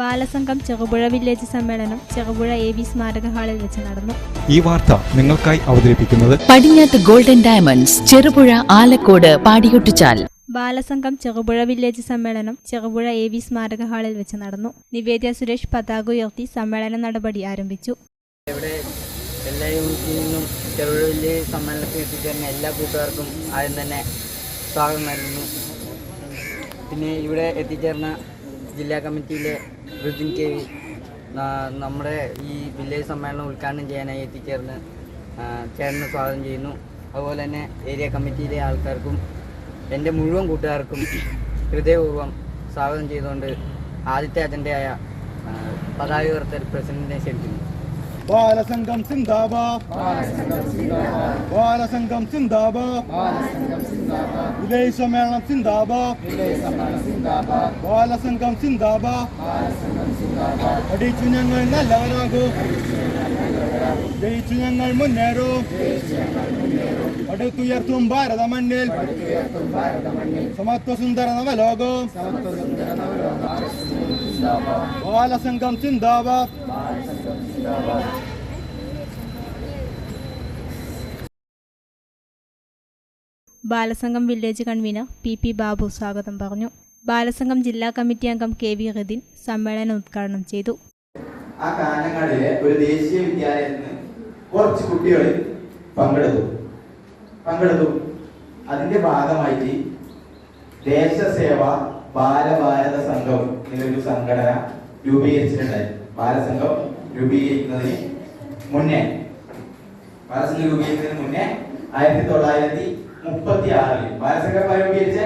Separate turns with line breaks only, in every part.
Balasangham Cherupuzha village സമ്മേളനം Cherupuzha A V സ്മാരക ഹാളിൽ വെച്ച് നടന്നു.
ഈ വാർത്ത നിങ്ങൾക്കായി അവതരിപ്പിക്കുന്നത്
Padinjath golden diamonds Cherupuzha Alakode Padiyottuchal.
Balasangham Cherupuzha village സമ്മേളനം ചെറുപുഴ എ വി സ്മാരക ഹാളിൽ വെച്ച് നടന്നു. നിവേദ്യ സുരേഷ് പതാക ഉയർത്തി സമ്മേളന നടപടി ആരംഭിച്ചു.
ഇവിടെ എല്ലാ യൂണിറ്റിൽ നിന്നും ചെറുപുഴ വില്ലേജ് സമ്മേളനത്തിൽ എത്തിച്ചേർന്ന എല്ലാ കൂട്ടുകാർക്കും ആദ്യം തന്നെ സ്വാഗതം നൽകുന്നു പിന്നെ ഇവിടെ എത്തിച്ചേർന്ന ജില്ലാ കമ്മിറ്റിയിലെ ഋതിൻ കെ വി നമ്മുടെ ഈ വില്ലേജ് സമ്മേളനം ഉദ്ഘാടനം ചെയ്യാനായി എത്തിച്ചേർന്ന് ചേട്ടന് സ്വാഗതം ചെയ്യുന്നു. അതുപോലെ തന്നെ ഏരിയ കമ്മിറ്റിയിലെ ആൾക്കാർക്കും എന്റെ മുഴുവൻ കൂട്ടുകാർക്കും ഹൃദയപൂർവം സ്വാഗതം ചെയ്തുകൊണ്ട് ആദ്യത്തെ അജണ്ടയായ പതാക ഉയർത്തൽ പ്രസിഡന്റിനെ ക്ഷണിക്കുന്നു.
ബാലസംഘം സിന്ദാബാദ്. ബാലസംഘം സിന്ദാബാദ്. വിജയ് സമ്മേളനം സിന്ദാബാദ്. ബാലസംഘം സിന്ദാബാദ്. പഠിച്ചു ഞങ്ങൾ നല്ലവരാകും. ജയിച്ചു ഞങ്ങൾ മുന്നേറും. അടുത്തുയർത്തും ഭാരത മണ്ണിൽ സമത്വ സുന്ദര നവലോകം. ബാലസംഘം സിന്ദാബാദ്.
Balasangham village convener P P Babu സ്വാഗതം പറഞ്ഞു. ബാലസംഘം ജില്ലാ കമ്മിറ്റി അംഗം കെ വി റദിൻ സമ്മേളനം ഉദ്ഘാടനം ചെയ്തു.
ആ കാഞ്ഞങ്ങാടിലെ ഒരു ദേശീയ വിദ്യാലയത്തിൽ നിന്ന് കുറച്ച് കുട്ടികൾ പങ്കെടുത്തു. പങ്കെടുത്തു. അതിന്റെ ഭാഗമായിട്ട് ദേശസേവ ബാലഭാരത സംഘം എന്നൊരു സംഘടന രൂപീകരിച്ചിട്ടുണ്ടായി. ബാലസംഘം രൂപീകരിക്കുന്നതിന് മുന്നേ ബാലസംഘം രൂപീകരിക്കുന്നതിന് മുന്നേ ആയിരത്തി തൊള്ളായിരത്തി മുപ്പത്തി ആറിൽ ബാലസംഘം രൂപീകരിച്ച?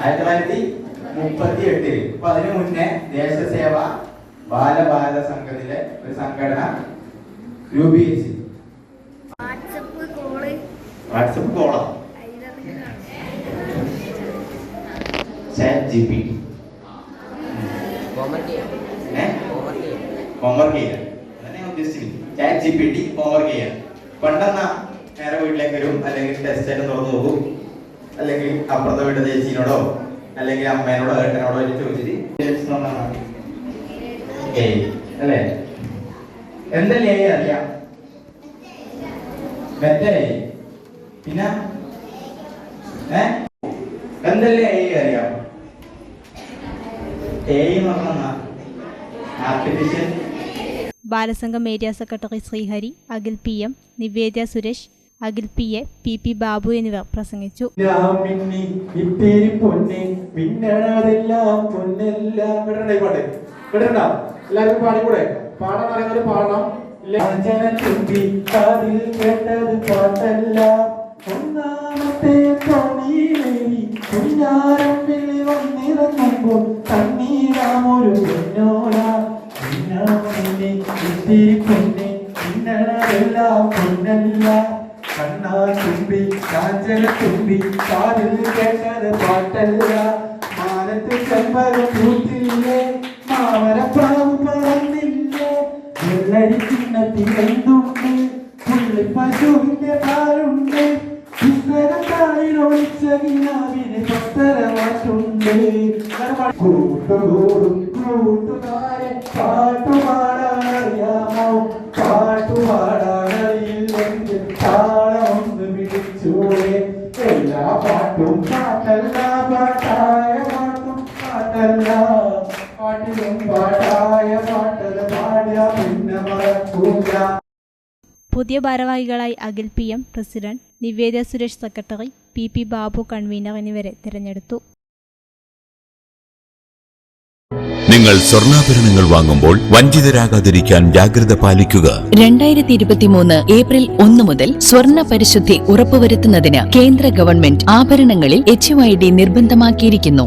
ആയിരത്തി തൊള്ളായിരത്തി മുപ്പത്തി എട്ടിൽ അപ്പൊ അതിനു മുന്നേ ദേശസേവ ബാലഭാരത സംഘത്തിലെ ഒരു സംഘടന രൂപീകരിച്ചു.
വാട്സപ്പ് കോളാ.
ചാറ്റ് ജി പി
ഹോംവർക്ക്
ചെയ്യാൻ അതന്നെ chat G P T homework ചെയ്യാൻ പണ്ടെന്നാ നേരെ വീട്ടിലേക്ക് വരും? അല്ലെങ്കിൽ ടെസ്റ്റ് ആയിട്ട് തുറന്നു നോക്കും? അല്ലെങ്കിൽ അപ്പുറത്തെ വീട്ടിലെ ചേച്ചിനോടോ അല്ലെങ്കിൽ അമ്മേനോടോ ഏട്ടനോടോ ചോദിച്ചിട്ട് അല്ലേ? എന്തല്ലേ ഏയ് അറിയാം? മെറ്റേ പിന്നെ? ഏ? എന്തല്ലേ ഏയ് അറിയാം? ഏയ് എന്ന് പറഞ്ഞാ artificial
Balasangham area secretary Srihari Akhil P M Nivedya Suresh Akhil P A P P Babu എന്നിവർ പ്രസംഗിച്ചു.
പൊന്നി മിന്നണതെല്ലാം പൊന്നല്ല. കേട്ടണ്ടേ ഈ പാട്ട്? കേട്ടണ്ട എല്ലാവരും പാടിക്കൂടെ? പാടാൻ അറിയുന്നവര് പാടണം? കേട്ടത് പാട്ടല്ല. കണ്ണാ കാഞ്ചന തുമ്പി കാതിൽ കേട്ടത് പാട്ടല്ല. മാനത്ത് പൂത്തില്ലേ മാമരപ്പാവ് പറന്നില്ലേ വെള്ളരി ചിന്നത്തിൽ എന്തുണ്ട് പുള്ളി പശുവിന്റെ പാലുണ്ട് പുസ്തകത്തായിലൊളിച്ച കിനാവിന് പത്തരമാറ്റുണ്ട് കൂട്ടുകൂടും കൂട്ടുകാരെ പാട്ടുപാടാനറിയാമോ പാട്ടുപാടാനറിയില്ലെങ്കിൽ താളമൊന്ന് പിടിച്ചൂടെ. എല്ലാ പാട്ടും പാട്ടല്ല പാട്ടായ പാട്ടും പാട്ടല്ല. പാട്ടിലും പാട്ടായ മറക്കൂല
പുതിയ ഭാരവാഹികളായി Akhil P M president Niveda Suresh secretary P P Babu convener എന്നിവരെ തിരഞ്ഞെടുത്തു.
നിങ്ങൾ സ്വർണാഭരണങ്ങൾ വാങ്ങുമ്പോൾ വഞ്ചിതരാകാതിരിക്കാൻ ജാഗ്രത പാലിക്കുക.
രണ്ടായിരത്തി ഇരുപത്തിമൂന്ന് ഏപ്രിൽ ഒന്ന് മുതൽ സ്വർണ പരിശുദ്ധി ഉറപ്പുവരുത്തുന്നതിന് കേന്ദ്ര ഗവൺമെന്റ് ആഭരണങ്ങളിൽ എച്ച് നിർബന്ധമാക്കിയിരിക്കുന്നു.